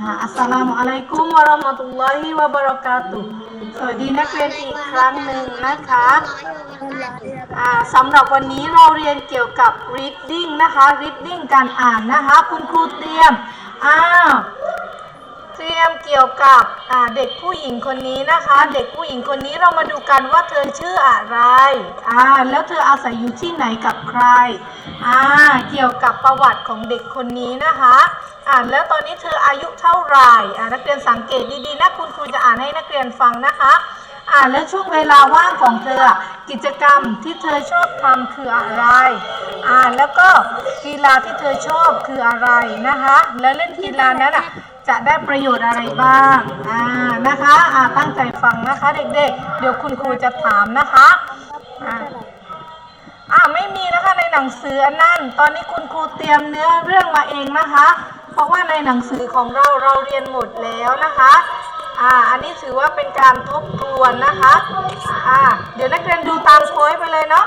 อ่าอัสสลามุอะลัยกุมวะเราะห์มะตุลลอฮิวะบะเราะกาตุสวัสดีนักเรียนอีกครั้งหนึ่งนะคะอ่าสำหรับวันนี้เราเรียนเกี่ยวกับ reading นะคะ reading การอ่านนะคะ คุณครูเตรียมอ้าว เตรียมเกี่ยวกับเด็กผู้หญิงคนนี้นะคะ เด็กผู้หญิงคนนี้เรามาดูกันว่าเธอชื่ออะไรอ่าแล้วเธออาศัยอยู่ที่ไหนกับใครอ่าเกี่ยวกับประวัติของเด็กคนนี้นะคะอ่านแล้วตอนนี้เธออายุเท่าไหร่อ่านักเรียนสังเกตดีๆนะคุณครูจะอ่านให้นักเรียนฟังนะคะ อ่านแล้วช่วงเวลาว่างของเธออะกิจกรรมที่เธอชอบทำคืออะไร อ่านแล้วก็กีฬาที่เธอชอบคืออะไรนะคะ แล้วเล่นกีฬานั้นอะจะได้ประโยชน์อะไรบ้าง อ่านะคะอ่าตั้งใจฟังนะคะเด็กๆ เดี๋ยวคุณครูจะถามนะคะอ่าอ่าไม่มีนะคะในหนังสืออันนั้นตอนนี้คุณครูเตรียมเนื้อเรื่องมาเองนะคะ เพราะว่าในหนังสือของเราเราเรียนหมดแล้วนะคะ อ่า อันนี้ถือว่าเป็นการทบทวนนะคะ อ่า เดี๋ยวนักเรียนดูตามโพยไปเลยเนาะ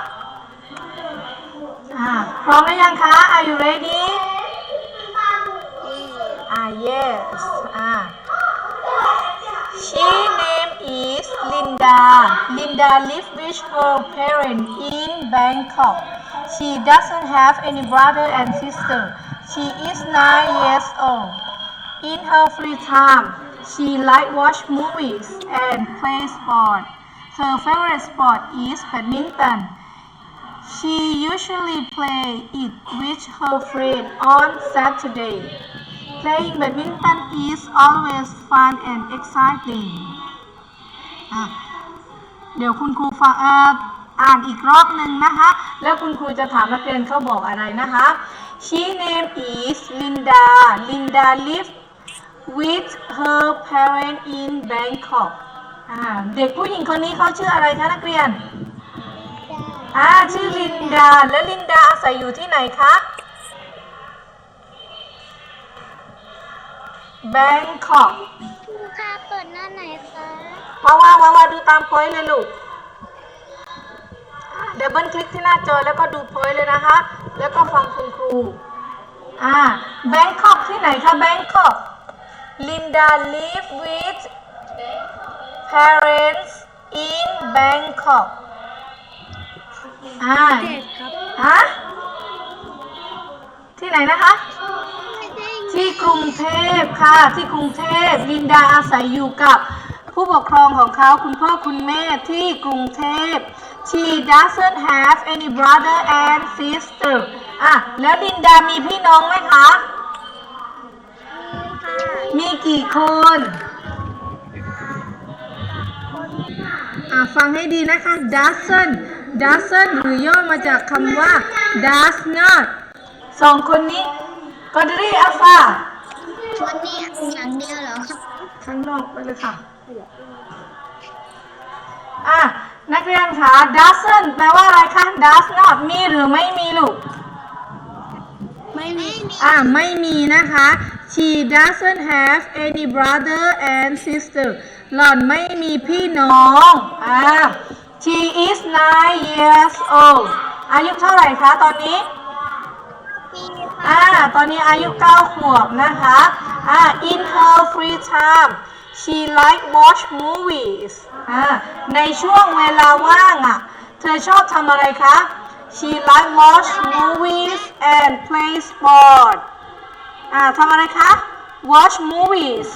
อ่า พร้อมหรือยังคะ Are you ready อ่า yes อ่า She name is Linda. Linda lives with her parents in Bangkok. She doesn't have any brother and sister. She is nine years old. In her free time, she like watch movies and play sport. Her favorite sport is badminton. She usually play it with her friend on Saturday. Playing badminton is always fun and exciting. อ่ะเดี๋ยวคุณครูฟังเอ่ออ่านอีกรอบหนึ่งนะคะ แล้วคุณครูจะถามนักเรียนเขาบอกอะไรนะคะ She name is Linda. Linda lives with her parents in Bangkok. อ่าเด็กผู้หญิงคนนี้เขาชื่ออะไรคะนักเรียนอ่าชื่อลินดา และลินดาอาศัยอยู่ที่ไหนคะแบงคอกครูคะเปิดหน้าไหนคะวาวาวาวาดูตามพอยต์เลยลูกเดี๋ยวเบิลคลิกที่หน้าจอแล้วก็ดูพอยต์เลยนะคะ แล้วก็ฟังคุณครู อ่าแบงคอกที่ไหนคะแบงคอกลินดา live with parents in Bangkok อ่าเด็ดครับฮะที่ไหนนะคะไม่ได้ที่กรุงเทพค่ะ ที่กรุงเทพลินดาอาศัยอยู่กับผู้ปกครองของเขาคุณพ่อคุณแม่ที่กรุงเทพ She doesn't have any brother and sister อะ แล้วลินดามีพี่น้องไหมคะค่ะมี กี่คนอะฟังให้ดีนะคะ doesn't doesn't หรือย่อมาจากคำว่า does not สองคนนี้กอดรีอัลฟาวันนี้อย่างเดียวเหรอครับข้างนอกไปเลยค่ะ อะ นักเรียนคะ doesn't แปลว่าอะไรคะ does not มีหรือไม่มีลูก ไม่มี อะ ไม่มีนะคะ she doesn't have any brother and sister หล่อนไม่มีพี่น้องอะ she is nine years old อายุเท่าไหร่คะตอนนี้มีอ่าตอนนี้อายุ9ขวบนะคะอ่า in her free time she like watch movies อ่าในช่วงเวลาว่างอะ เธอชอบทำอะไรคะ she like watch movies and play sport อ่าทำอะไรคะ watch movies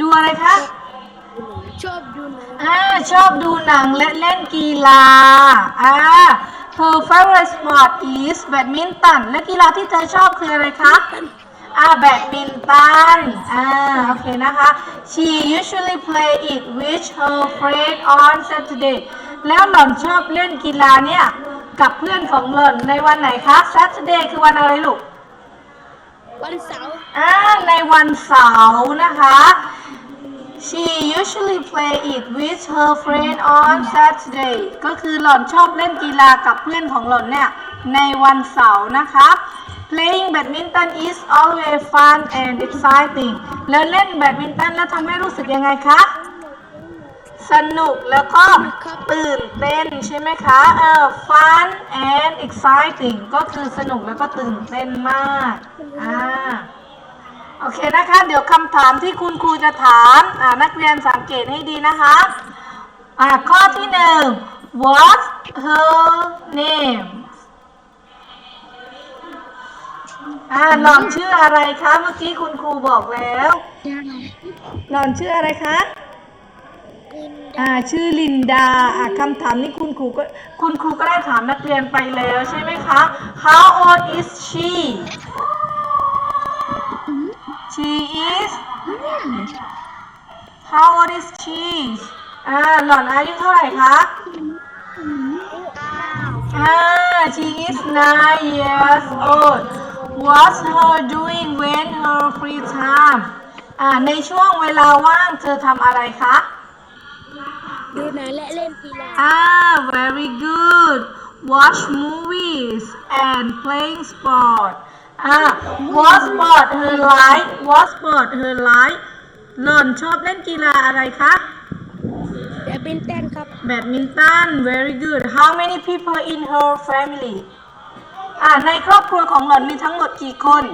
ดูอะไรคะ ชอบดูหนังอ่าชอบดูหนังและเล่นกีฬาอ่า her favorite sport is badminton และกีฬาที่เธอชอบคืออะไรคะ อ่าแบดมินตันอ่าโอเคนะคะ she usually play it with her friend on Saturday แล้วหล่อนชอบเล่นกีฬาเนี่ย กับเพื่อนของหล่อนในวันไหนคะ Saturday คือวันอะไรลูก วันเสาร์อ่าในวันเสาร์นะคะ She usually play it with her friend on Saturday ก็คือหล่อนชอบเล่นกีฬากับเพื่อนของหล่อนเนี่ย ในวันเสาร์นะคะ Playing badminton is always fun and exciting แล้วเล่นแบดมินตันแล้วทำให้รู้สึกยังไงคะ สนุกแล้วก็ตื่นเต้นใช่ไหมคะเออ fun and exciting ก็คือสนุกแล้วก็ตื่นเต้นมากอ่าโอเคนะคะ เดี๋ยวคำถามที่คุณครูจะถามอ่านักเรียนสังเกตให้ดีนะคะอ่าข้อที่หนึ่ง What's her name อ่าหล่อนชื่ออะไรคะ เมื่อกี้คุณครูบอกแล้วหล่อนชื่ออะไรคะ อ่าชื่อลินดาอ่าคำถามนี้คุณครูก็คุณครูก็ได้ถามนักเรียนไปแล้วใช่ไหมคะ How old is she She is How old is she อ่าหล่อนอายุเท่าไหร่คะอ่า she is nine years old What's her doing when her free time อ่าในช่วงเวลาว่างเธอทำอะไรคะ ดูหนังและเล่นกีฬา Ah, very good. Watch movies and playing sport. Ah, what sport her like? What sport her like? หล่อนชอบเล่นกีฬาอะไรคะ แต่เป็นเต้นครับแบดมินตัน very good. How many people in her family? อ่าในครอบครัวของหล่อนมีทั้งหมดกี่คน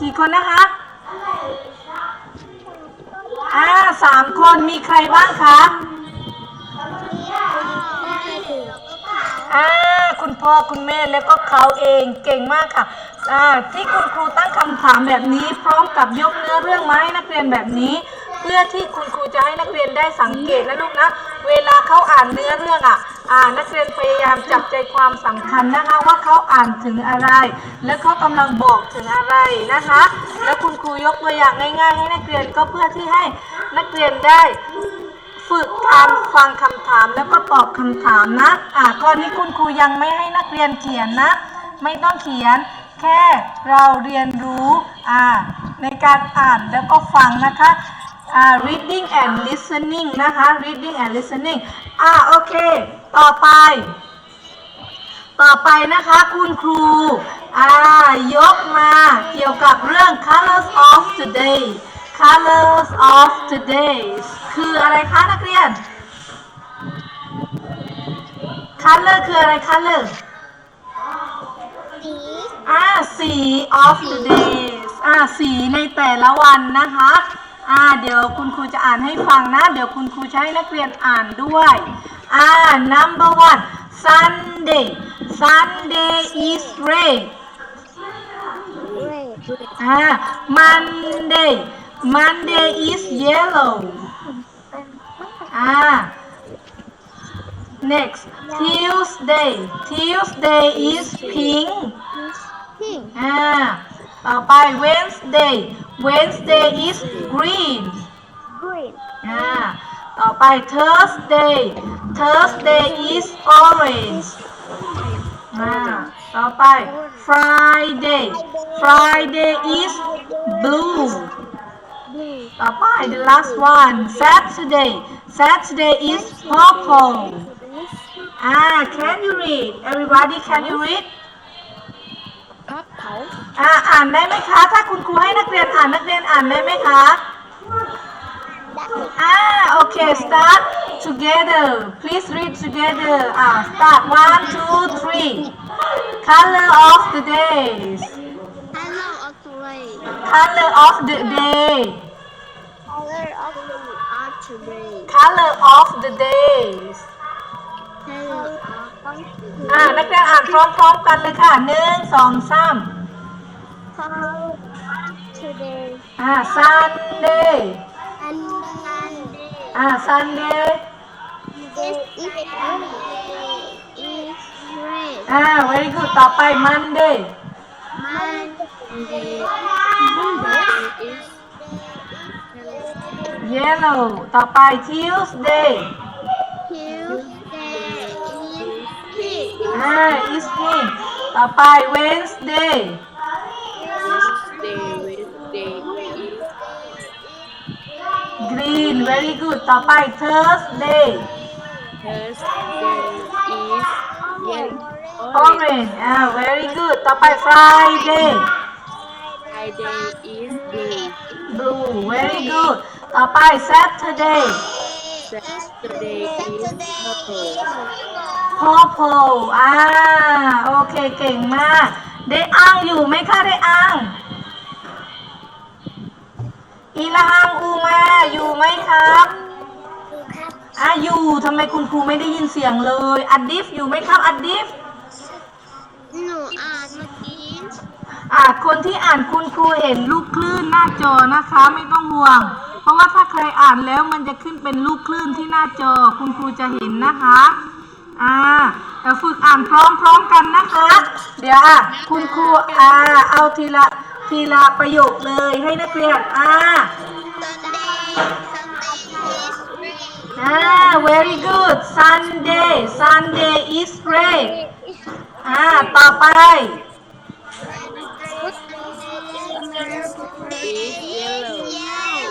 กี่คนนะคะ อ่าสามคนมีใครบ้างคะอ่าคุณพ่อคุณแม่แล้วก็เขาเองเก่งมากค่ะอ่าที่คุณครูตั้งคำถามแบบนี้ พร้อมกับยกเนื้อเรื่องมาให้นักเรียนแบบนี้ เพื่อที่คุณครูจะให้นักเรียนได้สังเกตนะลูกนะ เวลาเขาอ่านเนื้อเรื่องอะอ่านักเรียนพยายามจับใจความสำคัญนะคะ ว่าเขาอ่านถึงอะไร และเขากำลังบอกถึงอะไรนะคะ แล้วคุณครูยกตัวอย่างง่ายๆ ให้นักเรียนก็เพื่อที่ให้นักเรียนได้ฝึกการฟังคำถามแล้วก็ตอบคำถามนะอ่าข้อนี้คุณครูยังไม่ให้นักเรียนเขียนนะ ไม่ต้องเขียนแค่เราเรียนรู้อ่าในการอ่านแล้วก็ฟังนะคะ อ่า reading and listening นะคะ reading and listening อ่าโอเค ต่อไป ต่อไปนะคะคุณครูอ่ายกมาเกี่ยวกับเรื่อง colors of today colors of today คืออะไรคะนักเรียน color คืออะไร color อ่าสี of the days อ่าสีในแต่ละวันนะคะ อ่าเดี๋ยวคุณครูจะอ่านให้ฟังนะ เดี๋ยวคุณครูจะให้นักเรียนอ่านด้วยอ่า number one Sunday Sunday is red อ่า Monday Monday is yellow อ่า next Tuesday Tuesday is pink อ่า ต่อไป Wednesday Wednesday is green อ่าต่อไป Thursday Thursday is orange อ่าต่อไป Friday Friday is blue ต่อไป the last one Saturday Saturday is purple อ่า can you read everybody can you read ครับเผา อ่าอ่านได้ไหมคะ ถ้าคุณครูให้นักเรียนอ่านนักเรียนอ่านได้ไหมคะ อ่า โอเค start together please read together อ่า start one two three color of the days Hello of the way color of the day Color of the arch day color of the days Hello of อ่า นักเรียนอ่านพร้อมๆกันเลยค่ะหนึ่งสองสาม Color today อ่า Sunday and Sunday อ่า Sunday This is is red อ่า very good ต่อไป Monday Monday Monday is yellow ต่อไป Tuesday Tuesday is pink อ่า is pink ต่อไป Wednesday Wednesday Green very good ต่อไป Thursday Thursday is yellow orange อ่า very good ต่อไป Friday Friday is blue blue very good ต่อไป Saturday Saturday is purple purple อ่า โอเค เก่งมากเได้อังอยู่ไหมคะ ได้อัง อีละอังอูมาอยู่ไหมครับครับอะอยู่ทำไมคุณครูไม่ได้ยินเสียงเลย อัดดิฟอยู่ไหมครับ อัดดิฟหนูอ่านเมื่อกี้อะคนที่อ่านคุณครูเห็นลูกคลื่นหน้าจอนะคะ ไม่ต้องห่วง เพราะว่าถ้าใครอ่านแล้วมันจะขึ้นเป็นลูกคลื่นที่หน้าจอคุณครูจะเห็นนะคะอ่าเดี๋ยวฝึกอ่านพร้อมๆกันนะคะ เดี๋ยวอะคุณครูอ่าเอาทีละ ทีละประโยคเลยให้นักเรียนอ่า อ่า very good Sunday Sunday is great อ่า ต่อไป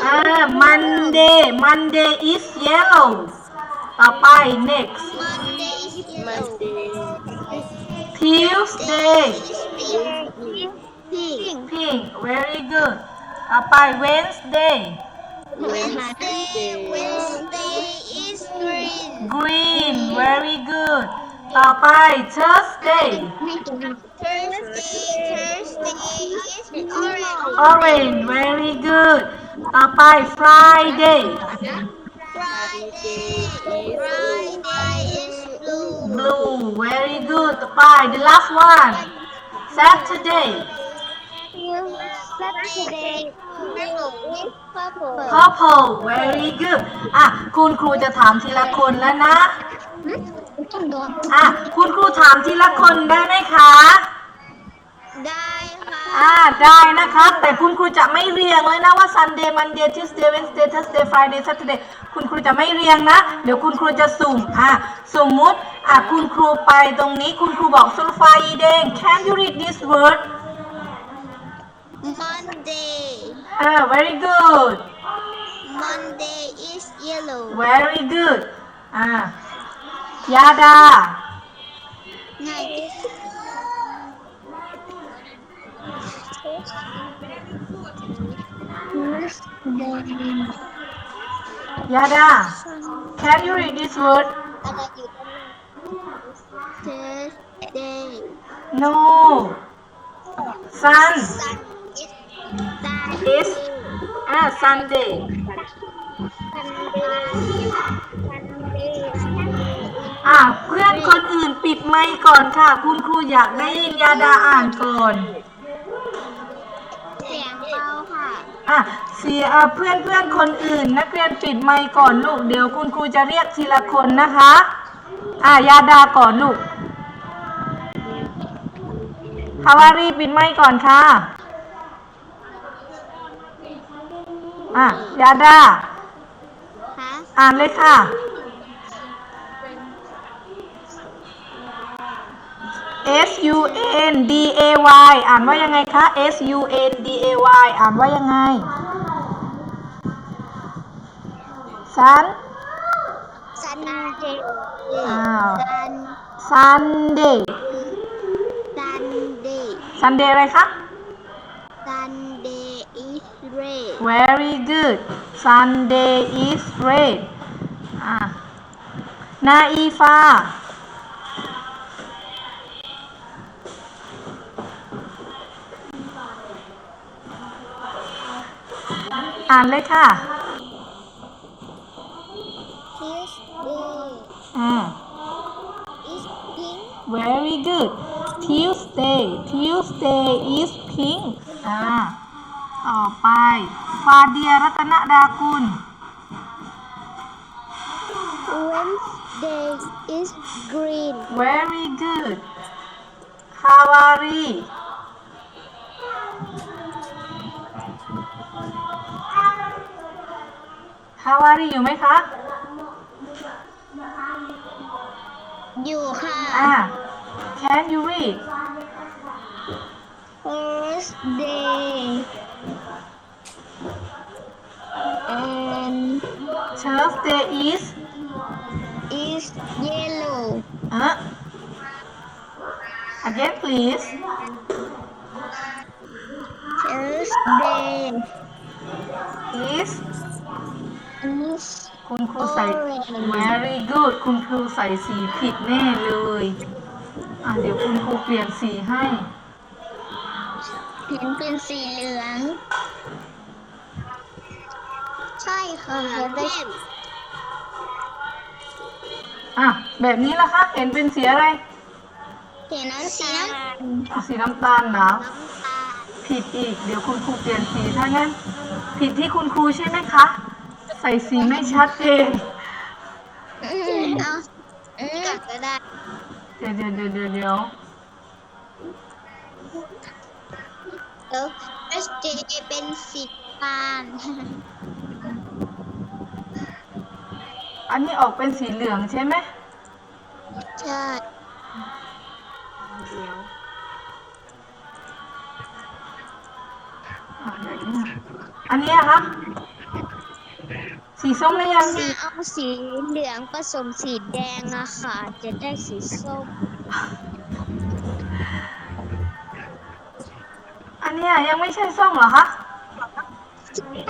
อ่า Monday Monday is yellow ต่อไป next Tuesday pink very good ต่อไป Wednesday green very good ต่อไป Thursday orange very good ต่อไป Friday blue very good ต่อไป the last one Saturday purple very good อะคุณครูจะถามทีละคนแล้วนะ อะคุณครูถามทีละคนได้ไหมคะ ได้ค่ะอ่าได้นะครับ แต่คุณครูจะไม่เรียงเลยนะว่า Sunday Monday Tuesday Wednesday Thursday Friday Saturday คุณครูจะไม่เรียงนะ เดี๋ยวคุณครูจะสุ่มอะสมมุติอะคุณครูไปตรงนี้ คุณครูบอกสุลฟาอีเดง Can you read this word Monday อ่า very good Monday is yellow very good อ่ายาดา Night ยาดา Can you read this word อะไรอยู่ตรงนี้ Thursday No Sun Sun is is อ่า Sunday Sunday อะเพื่อนคนอื่นปิดไมค์ก่อนค่ะ คุณครูอยากได้ยินยาดาอ่านก่อน เสียงเบาค่ะ อะเสียอะเพื่อนเพื่อนคนอื่น นักเรียนปิดไมค์ก่อนลูกเดี๋ยวคุณครูจะเรียกทีละคนนะคะ อะยาดาก่อนลูกฮาวารีปิดไมค์ก่อนค่ะ อะยาดา คะอ่านเลยค่ะ S U N D A Y อ่านว่ายังไงคะ S U N D A Y อ่านว่ายังไง สัน Sunday อ้าว Sun Sunday Sunday Sunday อะไรคะ Sunday is red Very good Sunday is red อ่ะนาอีฟา อ่านเลยค่ะ Tuesday อ่า is pink Very good Tuesday Tuesday is pink อ่า ต่อไป ฟาเดียรัตนดากุล Wednesday is green Very good ฮาวารี ฮาวารีอยู่ไหมคะ อยู่ค่ะ อ่า Can you read Thursday and Thursday is is yellow เอ่อ Again please Thursday is is คุณครูใส่ Orange very good คุณครูใส่สีผิดแน่เลย อะเดี๋ยวคุณครูเปลี่ยนสีให้ เห็นเป็นสีเหลือง ใช่ค่ะเห็นได้อะแบบนี้ละคะเห็นเป็นสีอะไรสีน้ำสีน้ำสีน้ำตาลหนาวตาลผิดอีก เดี๋ยวคุณครูเปลี่ยนสีถ้างั้น ผิดที่คุณครูใช่ไหมคะ ใส่สีไม่ชัดเจนอืมเอาอืมก็ได้เดี๋ยวเดี๋ยวเดี๋ยวเดี๋ยวเดี๋ยวแล้วเอสเจเป็นสีปาน อันนี้ออกเป็นสีเหลืองใช่ไหมใช่อะแบบนี้นะอันนี้อะคะสีส้มหรือยังสีเอาสีเหลืองผสมสีแดงอะค่ะ จะได้สีส้ม อันเนี้ยยังไม่ใช่ส้มเหรอคะ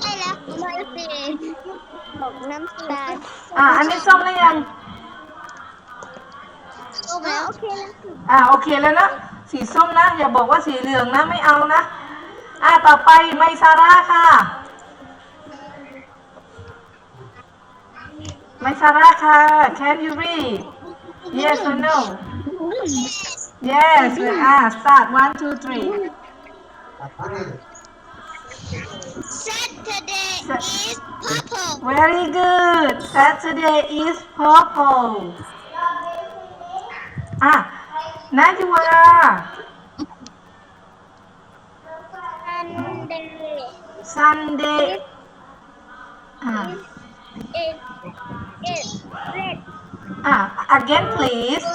ใช่แล้วไม่สี ออกน้ำตาลอะอันนี้ส้มหรือยังส้มแล้วโอเคแล้วอ่าโอเคแล้วนะสีส้มนะ อย่าบอกว่าสีเหลืองนะไม่เอานะ อ่าต่อไปไมซาร่าค่ะ ไมซาร่าค่ะ Can you read Yes or no Yes อ่า start one two three Saturday is purple Very good Saturday is purple อ่ะนาจิวา Sunday Sunday อ่า is is red อ่ะ again please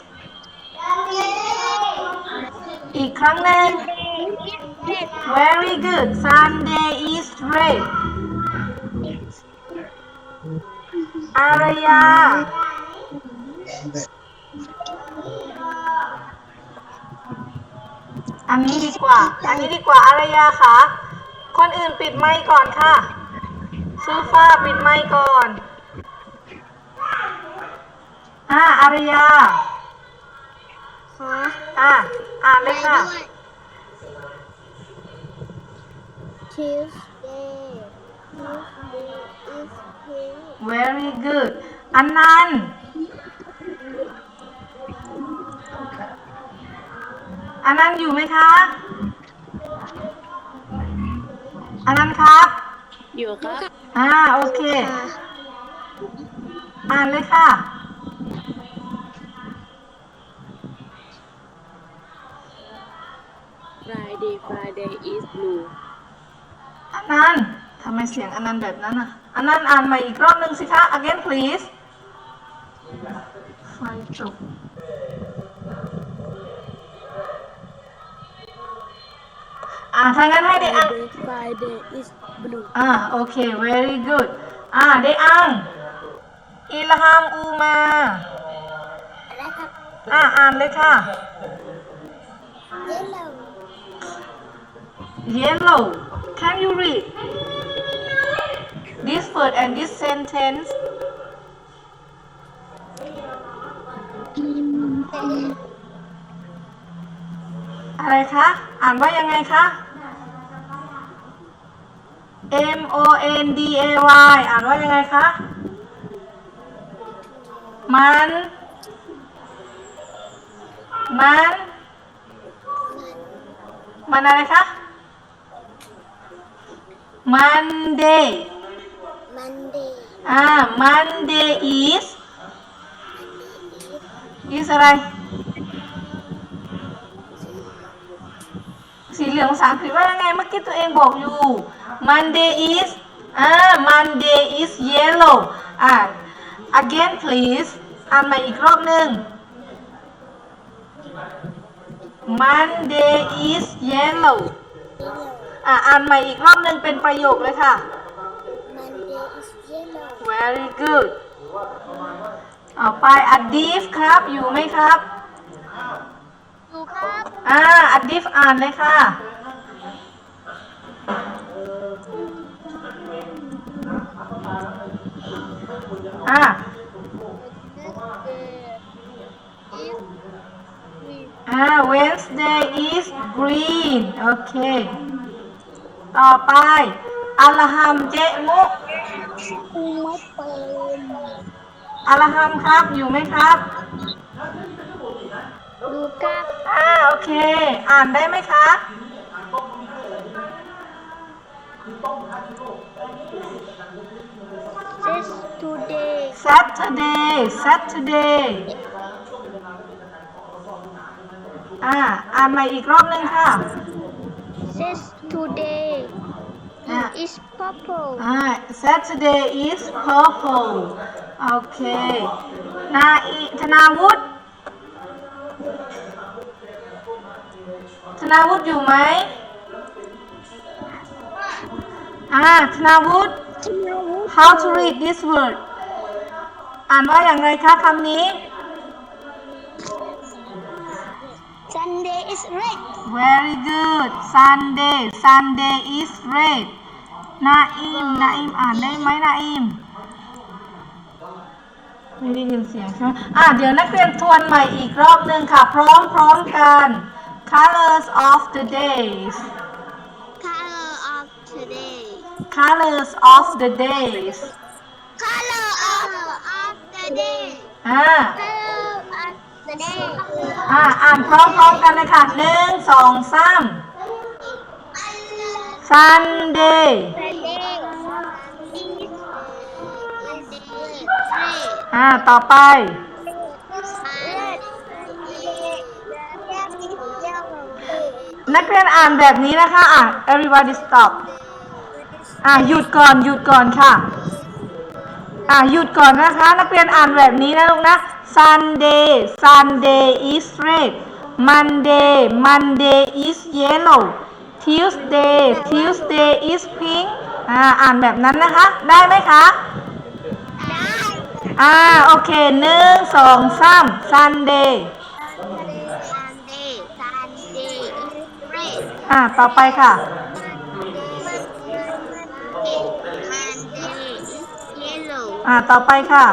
อีกครั้งหนึ่ง red very good Sunday is red อารยา อันนี้ดีกว่า อันนี้ดีกว่าอารยาค่ะ คนอื่นปิดไมค์ก่อนค่ะซูฟ้าปิดไมค์ก่อนอ่าอารยาฮะอ่าอ่านเลยค่ะ Tuesday very good อันนั้นอันนั้นอยู่ไหมคะ อันนั้นครับ อยู่ครับ อ่า โอเค อ่านเลยค่ะ Friday Friday is blue อันนั้นทำไมเสียงอันนั้นแบบนั้นอะ อันนั้นอ่านใหม่อีกรอบหนึ่งสิคะ again please ไฟจบอ่าถ้างั้นให้ได้อ่าน Friday Friday is blue อ่าโอเค very good อ่าได้อังอิลฮามอูมาอะไรครับอ่าอ่านเลยค่ะ Yellow yellow can you read this word and this sentence อะไรคะ อ่านว่ายังไงคะ M O N D A Y อ่านว่ายังไงคะ มัน มัน มันอะไรคะ Monday อ่า Monday is is อะไร สีเหลืองภาษาอังกฤษว่ายังไงเมื่อกี้ตัวเองบอกอยู่ Monday is อ่า Monday is yellow อ่า again please อ่านใหม่อีกรอบหนึ่ง Monday is yellow อ่าอ่านใหม่อีกรอบหนึ่งเป็นประโยคเลยค่ะ very good เอาไปอดีฟครับ อยู่ไหมครับดูครับอ่าอดีฟอ่านเลยค่ะ อ่า Wednesday is green อ่า Wednesday is green โอเคต่อไป อัลลฮัมเจมุไม่เป็นอัลลฮัมครับอยู่ไหมครับ ดูกับอ่าโอเค อ่านได้ไหมคะ this today Saturday Saturday อ่าอ่านใหม่อีกรอบหนึงค่ะ this today อ่า is purple อ่า Saturday is purple โอเค นาอีธนาวุฒิธนาวุฒิอยู่ไหมอ่าธนาวุฒิ How to read this word อ่านว่าอย่างไรคะคำนี้ Sunday is red Very good Sunday Sunday is red นาอิมนาอิมอ่านได้ไหมนาอิมไม่ได้ยินเสียงใช่ไหมอะเดี๋ยวนักเรียนทวนใหม่อีกรอบหนึ่งค่ะ พร้อมพร้อมกัน Colors of the days color of today Colors of the days color of of the day อ่า color of the day อ่าอ่านพร้อมๆกันเลยค่ะหนึ่งสองสาม Sunday Sunday is red อ่าต่อไป red นักเรียนอ่านแบบนี้นะคะ อะ everybody stop อะหยุดก่อนหยุดก่อนค่ะ อะหยุดก่อนนะคะ นักเรียนอ่านแบบนี้นะลูกนะ Sunday Sunday is red Monday Monday is yellow Tuesday Tuesday is pink อ่าอ่านแบบนั้นนะคะ ได้ไหมคะ อ่า โอเคหนึ่งสองสาม Sunday Sunday Sunday is red อ่า ต่อไปค่ะ Monday is yellow อ่า ต่อไปค่ะ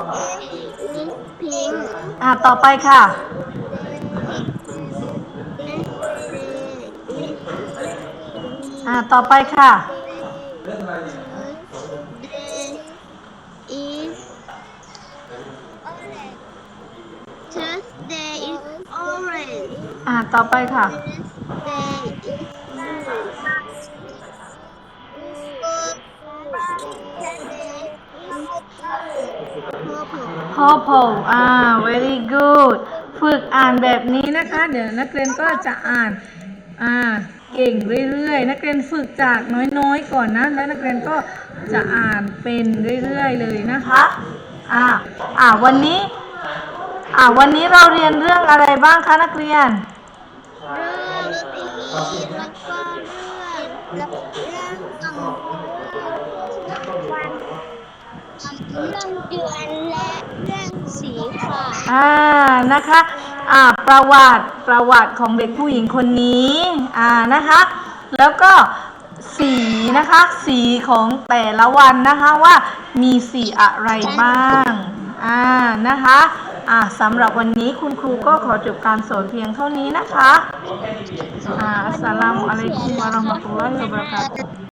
is pink อ่าต่อไปค่ะ อ่าต่อไปค่ะ is Tuesday is orange อ่าต่อไปค่ะ blue purple อ่า very good ฝึกอ่านแบบนี้นะคะ เดี๋ยวนักเรียนก็จะอ่านอ่าเก่งเรื่อยๆ นักเรียนฝึกจากน้อยๆก่อนนะ แล้วนักเรียนก็จะอ่านเป็นเรื่อยๆเลยนะคะอ่าอ่าวันนี้อ่าวันนี้เราเรียนเรื่องอะไรบ้างคะนักเรียน เรื่องสีแล้วก็เรื่องแล้วเรื่องอ่ำวันเรื่องเดือนและเรื่องสีค่ะ อ่านะคะอ่าประวัติประวัติของเด็กผู้หญิงคนนี้อ่านะคะ แล้วก็สีนะคะ สีของแต่ละวันนะคะว่ามีสีอะไรบ้างอ่านะคะอ่าสำหรับวันนี้คุณครูก็ขอจบการสอนเพียงเท่านี้นะคะอ่าอัสสลามุอะลัยกุมวะราะห์มะตุลลอฮิวะบะเราะกาตุฮ์